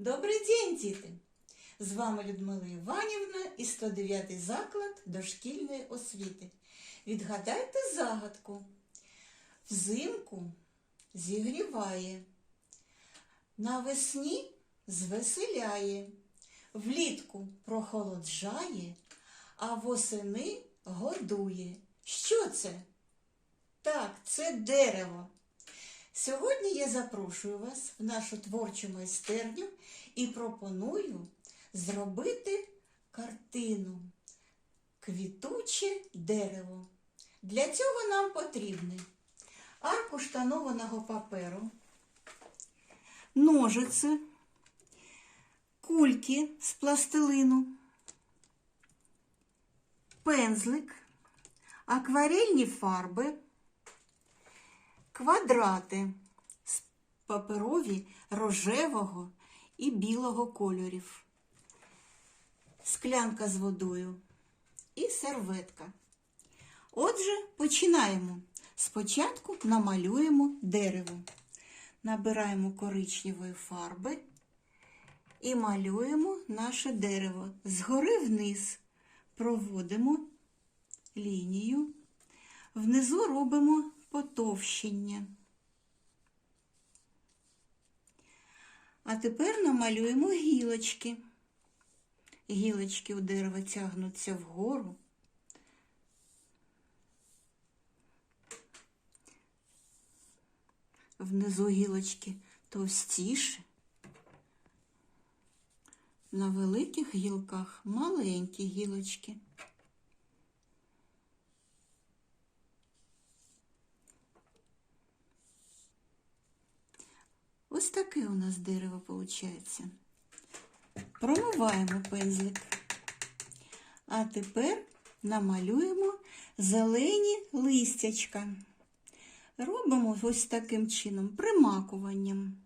Добрий день, діти! З вами Людмила Іванівна і 109 заклад дошкільної освіти. Відгадайте загадку. Взимку зігріває, навесні звеселяє, влітку прохолоджає, а восени годує. Що це? Так, це дерево. Сьогодні я запрошую вас в нашу творчу майстерню і пропоную зробити картину Квітуче дерево. Для цього нам потрібний аркуш тонованого паперу, ножиці, кульки з пластилину, пензлик, акварельні фарби квадрати з паперові рожевого і білого кольорів, склянка з водою і серветка. Отже, починаємо. Спочатку намалюємо дерево. Набираємо коричневої фарби і малюємо наше дерево. Згори вниз проводимо лінію, внизу робимо потовщення. А тепер намалюємо гілочки. Гілочки у дерева тягнуться вгору. Внизу гілочки товстіше. На великих гілках маленькі гілочки. Ось таке у нас дерево виходить. Промиваємо пензлик. А тепер намалюємо зелені листячка. Робимо ось таким чином, примакуванням.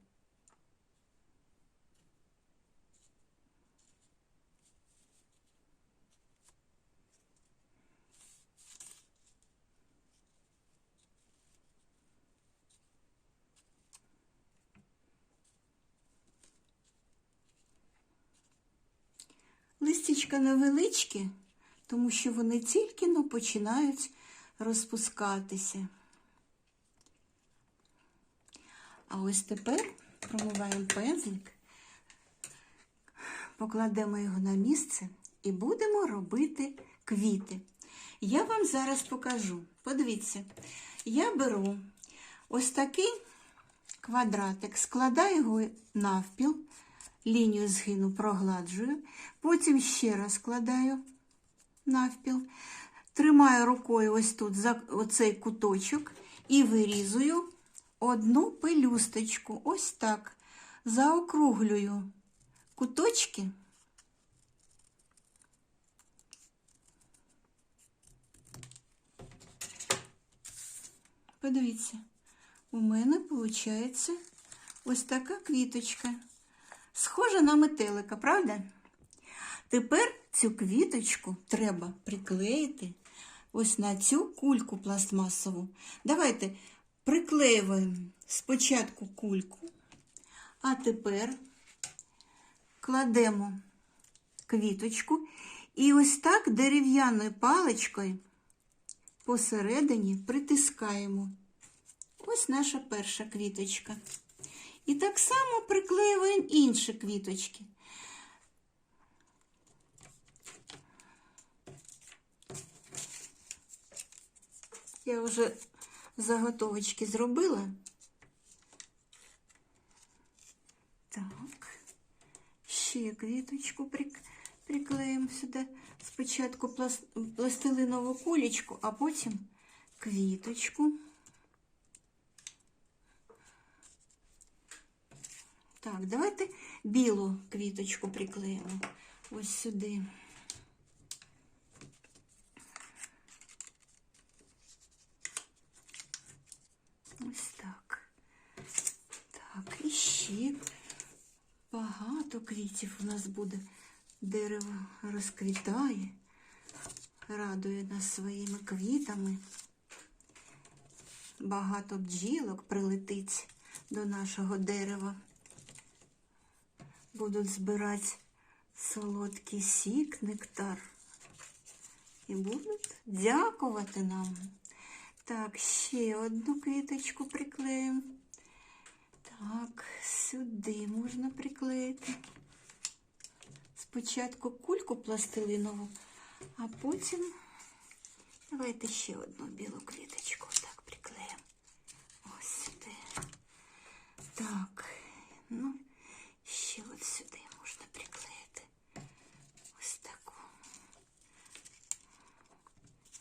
Листячка невеличкі, тому що вони тільки но починають розпускатися. А ось тепер промиваємо пензлик, покладемо його на місце і будемо робити квіти. Я вам зараз покажу. Подивіться, я беру ось такий квадратик, складаю його навпіл, лінію згину прогладжую, потім ще раз складаю навпіл, тримаю рукою ось тут за оцей куточок і вирізую одну пелюсточку. Ось так. Заокруглюю куточки. Подивіться, у мене виходить ось така квіточка. Схожа на метелика, правда? Тепер цю квіточку треба приклеїти ось на цю кульку пластмасову. Давайте приклеюємо спочатку кульку, а тепер кладемо квіточку і ось так дерев'яною паличкою посередині притискаємо. Ось наша перша квіточка. І так само приклеюємо інші квіточки. Я вже заготовочки зробила. Так, ще квіточку приклеїмо сюди. Спочатку пластилинову кулечку, а потім квіточку. Так, давайте білу квіточку приклеїмо ось сюди. Ось так. Так, і ще багато квітів у нас буде. Дерево розквітає, радує нас своїми квітами. Багато бджілок прилетить до нашого дерева. Будуть збирати солодкий сік, нектар. І будуть дякувати нам. Так, ще одну квіточку приклеїмо. Так, сюди можна приклеїти. Спочатку кульку пластилинову, а потім давайте ще одну білу квіточку так приклеїмо. Ось сюди. Так, ну, ще от сюди можна приклеїти. Ось таку.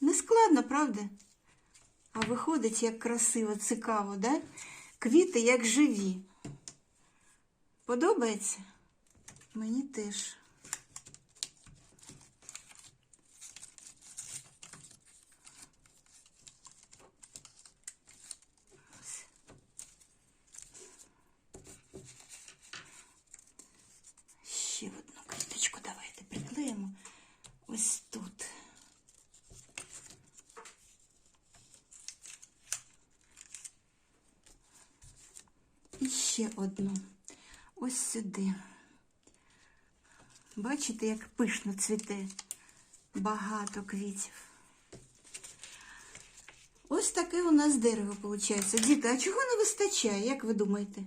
Не складно, правда? А виходить, як красиво, цікаво, да? Квіти як живі. Подобається? Мені теж. Ось. Ще одну квіточку давайте приклеїмо ось тут. І ще одну. Ось сюди. Бачите, як пишно цвіте багато квітів. Ось таке у нас дерево виходить. Діти, а чого не вистачає, як ви думаєте?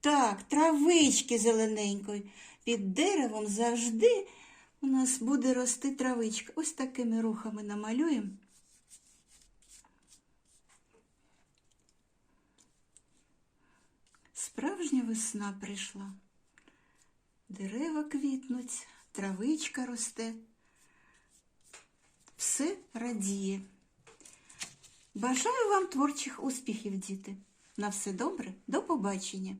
Так, травички зелененької. Під деревом завжди у нас буде рости травичка. Ось такими рухами намалюємо. Справжня весна прийшла. Дерева квітнуть, травичка росте. Все радіє. Бажаю вам творчих успіхів, діти. На все добре, до побачення.